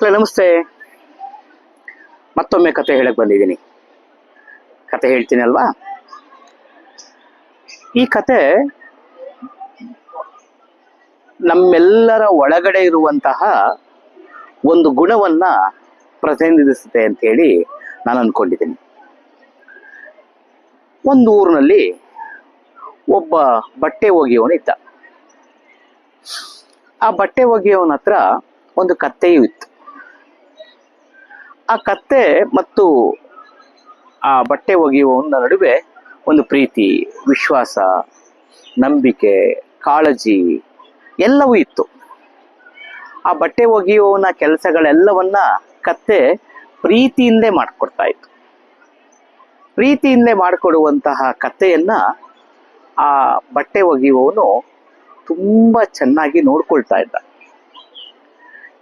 ಮಕ್ಕಳೇ, ನಮಸ್ತೆ. ಮತ್ತೊಮ್ಮೆ ಕತೆ ಹೇಳಕ್ ಬಂದಿದ್ದೀನಿ. ಕತೆ ಹೇಳ್ತೀನಿ ಅಲ್ವಾ? ಈ ಕತೆ ನಮ್ಮೆಲ್ಲರ ಒಳಗಡೆ ಇರುವಂತಹ ಒಂದು ಗುಣವನ್ನ ಪ್ರತಿನಿಧಿಸುತ್ತೆ ಅಂತ ಹೇಳಿ ನಾನು ಅನ್ಕೊಂಡಿದ್ದೀನಿ. ಒಂದು ಊರಿನಲ್ಲಿ ಒಬ್ಬ ಬಟ್ಟೆ ಒಗೆಯವನು ಇದ್ದ. ಆ ಬಟ್ಟೆ ಒಗೆಯವನ ಹತ್ರ ಒಂದು ಕತ್ತೆಯೂ ಇತ್ತು. ಆ ಕತ್ತೆ ಮತ್ತು ಆ ಬಟ್ಟೆ ಒಗೆಯುವವನ ನಡುವೆ ಒಂದು ಪ್ರೀತಿ, ವಿಶ್ವಾಸ, ನಂಬಿಕೆ, ಕಾಳಜಿ ಎಲ್ಲವೂ ಇತ್ತು. ಆ ಬಟ್ಟೆ ಒಗೆಯುವವನ ಕೆಲಸಗಳೆಲ್ಲವನ್ನ ಕತ್ತೆ ಪ್ರೀತಿಯಿಂದಲೇ ಮಾಡಿಕೊಡ್ತಾ ಇತ್ತು. ಪ್ರೀತಿಯಿಂದಲೇ ಮಾಡಿಕೊಡುವಂತಹ ಕತ್ತೆಯನ್ನ ಆ ಬಟ್ಟೆ ಒಗೆಯುವವನು ತುಂಬಾ ಚೆನ್ನಾಗಿ ನೋಡ್ಕೊಳ್ತಾ ಇದ್ದ.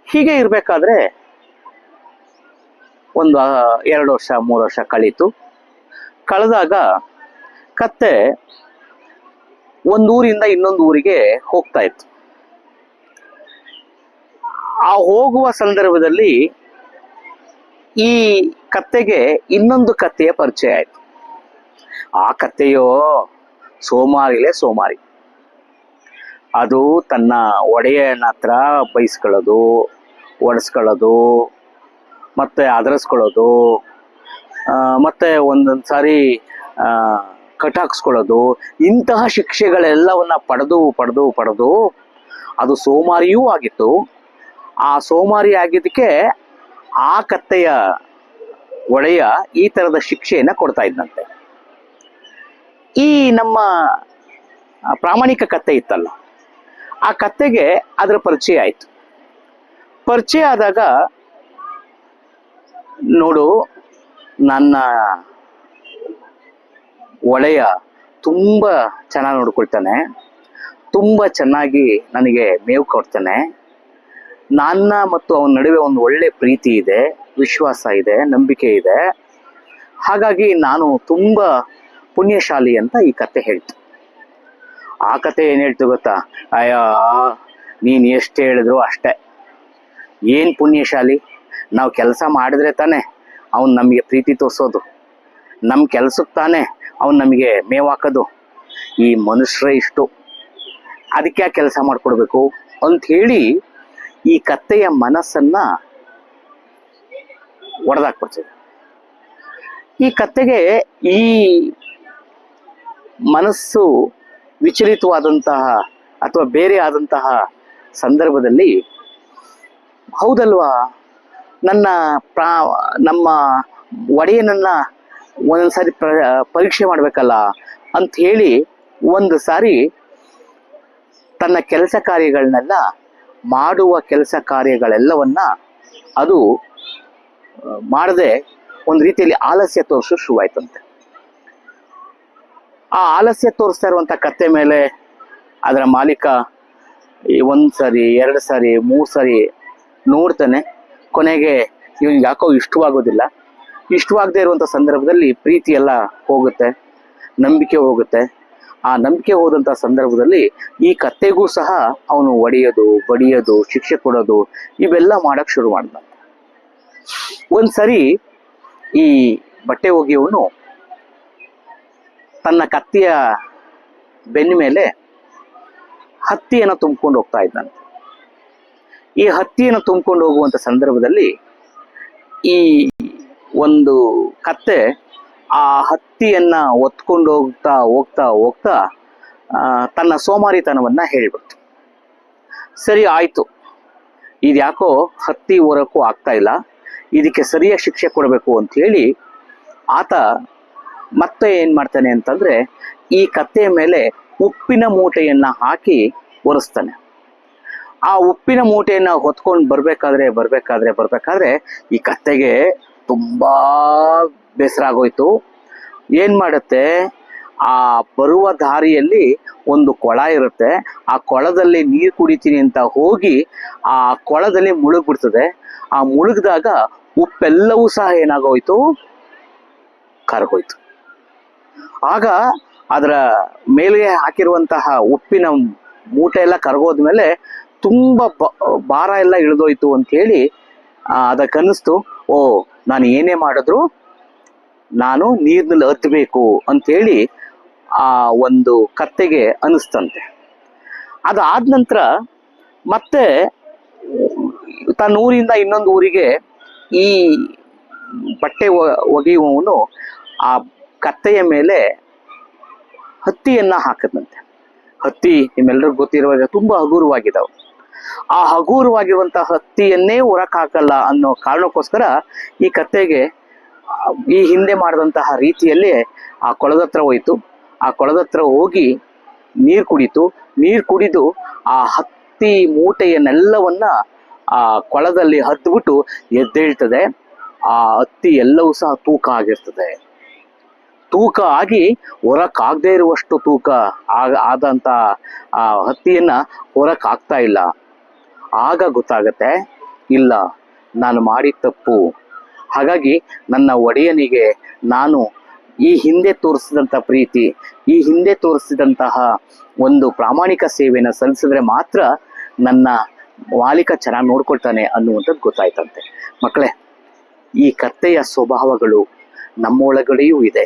ಹೀಗೆ ಇರಬೇಕಾದ್ರೆ ಒಂದು ಎರಡು ವರ್ಷ, ಮೂರು ವರ್ಷ ಕಳೀತು. ಕಳೆದಾಗ ಕತ್ತೆ ಒಂದು ಊರಿಂದ ಇನ್ನೊಂದು ಊರಿಗೆ ಹೋಗ್ತಾ ಇತ್ತು. ಆ ಹೋಗುವ ಸಂದರ್ಭದಲ್ಲಿ ಈ ಕತ್ತೆಗೆ ಇನ್ನೊಂದು ಕತ್ತೆಯ ಪರಿಚಯ ಆಯ್ತು. ಆ ಕತ್ತೆಯೋ ಸೋಮಾರಿಲೇ ಸೋಮಾರಿ. ಅದು ತನ್ನ ಒಡೆಯನ ಹತ್ರ ಬೈಸ್ಕೊಳ್ಳೋದು ಒಡಿಸ್ಕೊಳ್ಳೋದು ಮತ್ತೆ ಅದರಸ್ಕೊಳ್ಳೋದು ಆ, ಮತ್ತೆ ಒಂದೊಂದು ಸಾರಿ ಕಟಾಕ್ಸ್ಕೊಳ್ಳೋದು ಇಂತಹ ಶಿಕ್ಷೆಗಳೆಲ್ಲವನ್ನ ಪಡೆದು ಪಡೆದು ಪಡೆದು ಅದು ಸೋಮಾರಿಯೂ ಆಗಿತ್ತು. ಆ ಸೋಮಾರಿ ಆಗಿದ್ದಕ್ಕೆ ಆ ಕತ್ತೆಯ ಒಳೆಯ ಈ ತರದ ಶಿಕ್ಷೆಯನ್ನ ಕೊಡ್ತಾ ಇದ್ದಂತೆ ಈ ನಮ್ಮ ಪ್ರಾಮಾಣಿಕ ಕತ್ತೆ ಇತ್ತಲ್ಲ ಆ ಕತ್ತೆಗೆ ಅದರ ಪರಿಚಯ ಆಯ್ತು. ಪರಿಚಯ ಆದಾಗ ನೋಡು, ನನ್ನ ಒಳೆಯ ತುಂಬ ಚೆನ್ನಾಗಿ ನೋಡ್ಕೊಳ್ತಾನೆ. ತುಂಬ ಚೆನ್ನಾಗಿ ನನಗೆ ಮೇವು ಕೊಡ್ತಾನೆ. ನನ್ನ ಮತ್ತು ಅವನ ನಡುವೆ ಒಂದು ಒಳ್ಳೆ ಪ್ರೀತಿ ಇದೆ, ವಿಶ್ವಾಸ ಇದೆ, ನಂಬಿಕೆ ಇದೆ. ಹಾಗಾಗಿ ನಾನು ತುಂಬ ಪುಣ್ಯಶಾಲಿ ಅಂತ ಈ ಕತೆ ಹೇಳ್ತು. ಆ ಕತೆ ಏನು ಹೇಳ್ತು ಗೊತ್ತಾ? ಅಯ್ಯೋ, ನೀನು ಎಷ್ಟು ಹೇಳಿದ್ರು ಅಷ್ಟೇ. ಏನು ಪುಣ್ಯಶಾಲಿ? ನಾವು ಕೆಲಸ ಮಾಡಿದ್ರೆ ತಾನೇ ಅವನು ನಮಗೆ ಪ್ರೀತಿ ತೋರಿಸೋದು. ನಮ್ಮ ಕೆಲಸಕ್ಕೆ ತಾನೇ ಅವನು ನಮಗೆ ಮೇವು ಹಾಕೋದು. ಈ ಮನುಷ್ಯರೇ ಇಷ್ಟು. ಅದಕ್ಕೆ ಕೆಲಸ ಮಾಡಿಕೊಡ್ಬೇಕು ಅಂತ ಹೇಳಿ ಈ ಕತ್ತೆಯ ಮನಸ್ಸನ್ನ ಒಡೆದಾಕ್ಬಿಡ್ತೀವಿ ಈ ಕತ್ತೆಗೆ ಈ ಮನಸ್ಸು ವಿಚಲಿತವಾದಂತಹ ಅಥವಾ ಬೇರೆ ಆದಂತಹ ಸಂದರ್ಭದಲ್ಲಿ ಹೌದಲ್ವಾ? ನನ್ನ ಪ್ರಾ, ನಮ್ಮ ಒಡೆಯನನ್ನ ಒಂದೊಂದ್ಸಾರಿ ಪ್ರ, ಪರೀಕ್ಷೆ ಮಾಡಬೇಕಲ್ಲ ಅಂತ ಹೇಳಿ ಒಂದು ಸಾರಿ ತನ್ನ ಕೆಲಸ ಕಾರ್ಯಗಳನ್ನೆಲ್ಲ ಮಾಡುವ ಕೆಲಸ ಕಾರ್ಯಗಳೆಲ್ಲವನ್ನ ಅದು ಮಾಡದೆ ಒಂದು ರೀತಿಯಲ್ಲಿ ಆಲಸ್ಯ ತೋರಿಸೋ ಶುರುವಾಯ್ತಂತೆ. ಆ ಆಲಸ್ಯ ತೋರಿಸ್ತಾ ಇರುವಂಥ ಕತ್ತೆ ಮೇಲೆ ಅದರ ಮಾಲೀಕ ಈ ಸಾರಿ ಸರಿ ಎರಡು ಸಾರಿ ಮೂರು ಸಾರಿ ನೋಡ್ತಾನೆ. ಕೊನೆಗೆ ಇವನು ಯಾಕೋ ಇಷ್ಟವಾಗೋದಿಲ್ಲ. ಇಷ್ಟವಾಗದೇ ಇರುವಂತ ಸಂದರ್ಭದಲ್ಲಿ ಪ್ರೀತಿ ಎಲ್ಲ ಹೋಗುತ್ತೆ, ನಂಬಿಕೆ ಹೋಗುತ್ತೆ. ಆ ನಂಬಿಕೆ ಹೋದಂಥ ಸಂದರ್ಭದಲ್ಲಿ ಈ ಕತ್ತೆಗೂ ಸಹ ಅವನು ಒಡೆಯೋದು, ಬಡಿಯೋದು, ಶಿಕ್ಷೆ ಕೊಡೋದು ಇವೆಲ್ಲ ಮಾಡಕ್ ಶುರು ಮಾಡ್ದ. ಒಂದ್ಸರಿ ಈ ಬಟ್ಟೆ ಒಗೆಯವನು ತನ್ನ ಕತ್ತಿಯ ಬೆನ್ನ ಮೇಲೆ ಹತ್ತಿಯನ್ನು ತುಂಬಿಕೊಂಡು ಹೋಗ್ತಾ ಇದ್ದಾನೆ. ಈ ಹತ್ತಿಯನ್ನು ತುಂಬಿಕೊಂಡು ಹೋಗುವಂತ ಸಂದರ್ಭದಲ್ಲಿ ಈ ಒಂದು ಕತ್ತೆ ಆ ಹತ್ತಿಯನ್ನ ಒತ್ಕೊಂಡು ಹೋಗ್ತಾ ಹೋಗ್ತಾ ಹೋಗ್ತಾ ತನ್ನ ಸೋಮಾರಿತನವನ್ನ ಹೇಳ್ಬಿಡ್ತು. ಸರಿ ಆಯ್ತು. ಇದ್ಯಾಕೋ ಹತ್ತಿ ಹೊರಕ್ಕೂ ಆಗ್ತಾ ಇಲ್ಲ. ಇದಕ್ಕೆ ಸರಿಯಾಗಿ ಶಿಕ್ಷೆ ಕೊಡಬೇಕು ಅಂತ ಹೇಳಿ ಆತ ಮತ್ತೆ ಏನು ಮಾಡ್ತಾನೆ ಅಂತಂದ್ರೆ ಈ ಕತ್ತೆಯ ಮೇಲೆ ಉಪ್ಪಿನ ಮೂಟೆಯನ್ನ ಹಾಕಿ ಒರೆಸ್ತಾನೆ. ಆ ಉಪ್ಪಿನ ಮೂಟೆಯನ್ನ ಹೊತ್ಕೊಂಡು ಬರ್ಬೇಕಾದ್ರೆ ಬರ್ಬೇಕಾದ್ರೆ ಬರ್ಬೇಕಾದ್ರೆ ಈ ಕತ್ತೆಗೆ ತುಂಬಾ ಬೇಸರ ಆಗೋಯ್ತು. ಏನ್ ಮಾಡುತ್ತೆ? ಆ ಬರುವ ದಾರಿಯಲ್ಲಿ ಒಂದು ಕೊಳ ಇರುತ್ತೆ. ಆ ಕೊಳದಲ್ಲಿ ನೀರು ಕುಡಿತೀನಿ ಅಂತ ಹೋಗಿ ಆ ಕೊಳದಲ್ಲಿ ಮುಳುಗ್ಬಿಡ್ತದೆ. ಆ ಮುಳುಗ್ದಾಗ ಉಪ್ಪೆಲ್ಲವೂ ಸಹ ಏನಾಗೋಯ್ತು? ಕರಗೋಯ್ತು. ಆಗ ಅದರ ಮೇಲೆ ಹಾಕಿರುವಂತಹ ಉಪ್ಪಿನ ಮೂಟೆ ಎಲ್ಲ ಕರಗೋದ್ಮೇಲೆ ತುಂಬಾ ಭಾರ ಎಲ್ಲ ಇಳಿದೋಯ್ತು ಅಂತ ಹೇಳಿ ಅದಕ್ಕನ್ನಿಸ್ತು, ಓ, ನಾನು ಏನೇ ಮಾಡಿದ್ರು ನಾನು ನೀರಿನಲ್ಲಿ ಹತ್ತಬೇಕು ಅಂತೇಳಿ ಆ ಒಂದು ಕತ್ತೆಗೆ ಅನಿಸ್ತಂತೆ ಅದಾದ ನಂತರ ಮತ್ತೆ ತನ್ನ ಊರಿಂದ ಇನ್ನೊಂದು ಊರಿಗೆ ಈ ಬಟ್ಟೆ ಒಗೆಯುವವನು ಆ ಕತ್ತೆಯ ಮೇಲೆ ಹತ್ತಿಯನ್ನ ಹಾಕದಂತೆ. ಹತ್ತಿ ನಿಮ್ಮೆಲ್ಲರಿಗೂ ಗೊತ್ತಿರುವಾಗ ತುಂಬಾ ಹಗುರವಾಗಿದ್ದಾವೆ ಆ ಹಗುರವಾಗಿರುವಂತಹ ಹತ್ತಿಯನ್ನೇ ಹೊರಕಾಕಲ್ಲ ಅನ್ನೋ ಕಾರಣಕ್ಕೋಸ್ಕರ ಈ ಕತ್ತೆಗೆ, ಈ ಹಿಂದೆ ಮಾಡಿದಂತಹ ರೀತಿಯಲ್ಲಿ ಆ ಕೊಳದ ಹತ್ರ ಹೋಯ್ತು. ಆ ಕೊಳದ ಹತ್ರ ಹೋಗಿ ನೀರು ಕುಡಿತು ನೀರು ಕುಡಿದು ಆ ಹತ್ತಿ ಮೂಟೆಯನ್ನೆಲ್ಲವನ್ನ ಆ ಕೊಳದಲ್ಲಿ ಹತ್ಬಿಟ್ಟು ಎದ್ದೇಳ್ತದೆ. ಆ ಹತ್ತಿ ಎಲ್ಲವೂ ಸಹ ತೂಕ ಆಗಿರ್ತದೆ. ತೂಕ ಆಗಿ ಹೊರಕ್ಕಾಗದೇ ಇರುವಷ್ಟು ತೂಕ ಆಗ ಆದಂತ ಆ ಹತ್ತಿಯನ್ನ ಹೊರಕ್ ಆಗ್ತಾ ಇಲ್ಲ. ಆಗ ಗೊತ್ತಾಗತ್ತೆ, ಇಲ್ಲ, ನಾನು ಮಾಡಿದ ತಪ್ಪು. ಹಾಗಾಗಿ ನನ್ನ ಒಡೆಯನಿಗೆ ನಾನು ಈ ಹಿಂದೆ ತೋರಿಸಿದಂಥ ಪ್ರೀತಿ, ಈ ಹಿಂದೆ ತೋರಿಸಿದಂತಹ ಒಂದು ಪ್ರಾಮಾಣಿಕ ಸೇವೆಯನ್ನು ಸಲ್ಲಿಸಿದ್ರೆ ಮಾತ್ರ ನನ್ನ ಮಾಲೀಕ ಚೆನ್ನಾಗಿ ನೋಡ್ಕೊಳ್ತಾನೆ ಅನ್ನುವಂಥದ್ದು ಗೊತ್ತಾಯ್ತಂತೆ. ಮಕ್ಕಳೇ, ಈ ಕತ್ತೆಯ ಸ್ವಭಾವಗಳು ನಮ್ಮೊಳಗಡೆಯೂ ಇದೆ.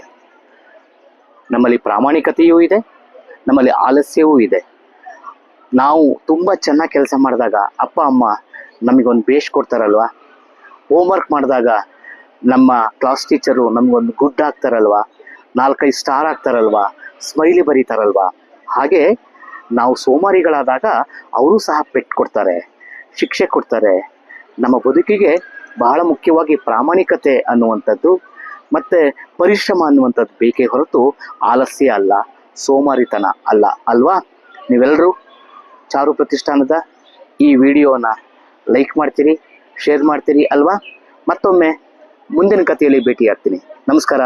ನಮ್ಮಲ್ಲಿ ಪ್ರಾಮಾಣಿಕತೆಯೂ ಇದೆ, ನಮ್ಮಲ್ಲಿ ಆಲಸ್ಯವೂ ಇದೆ. ನಾವು ತುಂಬ ಚೆನ್ನಾಗಿ ಕೆಲಸ ಮಾಡಿದಾಗ ಅಪ್ಪ, ಅಮ್ಮ ನಮಗೊಂದು ಬೇಷ್ ಕೊಡ್ತಾರಲ್ವಾ? ಹೋಮ್ವರ್ಕ್ ಮಾಡಿದಾಗ ನಮ್ಮ ಕ್ಲಾಸ್ ಟೀಚರು ನಮಗೊಂದು ಗುಡ್ ಹಾಕ್ತಾರಲ್ವಾ ನಾಲ್ಕೈದು ಸ್ಟಾರ್ ಹಾಕ್ತಾರಲ್ವಾ ಸ್ಮೈಲಿ ಬರೀತಾರಲ್ವಾ? ಹಾಗೆ ನಾವು ಸೋಮಾರಿಗಳಾದಾಗ ಅವರು ಸಹ ಪೆಟ್ಟು ಕೊಡ್ತಾರೆ, ಶಿಕ್ಷೆ ಕೊಡ್ತಾರೆ. ನಮ್ಮ ಬದುಕಿಗೆ ಬಹಳ ಮುಖ್ಯವಾಗಿ ಪ್ರಾಮಾಣಿಕತೆ ಅನ್ನುವಂಥದ್ದು ಮತ್ತು ಪರಿಶ್ರಮ ಅನ್ನುವಂಥದ್ದು ಬೇಕೇ ಹೊರತು ಆಲಸ್ಯ ಅಲ್ಲ, ಸೋಮಾರಿತನ ಅಲ್ಲ. ಅಲ್ವಾ? ನೀವೆಲ್ಲರೂ ಚಾರು ಪ್ರತಿಷ್ಠಾನದ ಈ ವಿಡಿಯೋನ ಲೈಕ್ ಮಾಡ್ತೀರಿ ಶೇರ್ ಮಾಡ್ತೀರಿ ಅಲ್ವಾ? ಮತ್ತೊಮ್ಮೆ ಮುಂದಿನ ಕಥೆಯಲ್ಲಿ ಭೇಟಿಯಾಗ್ತೀನಿ. ನಮಸ್ಕಾರ.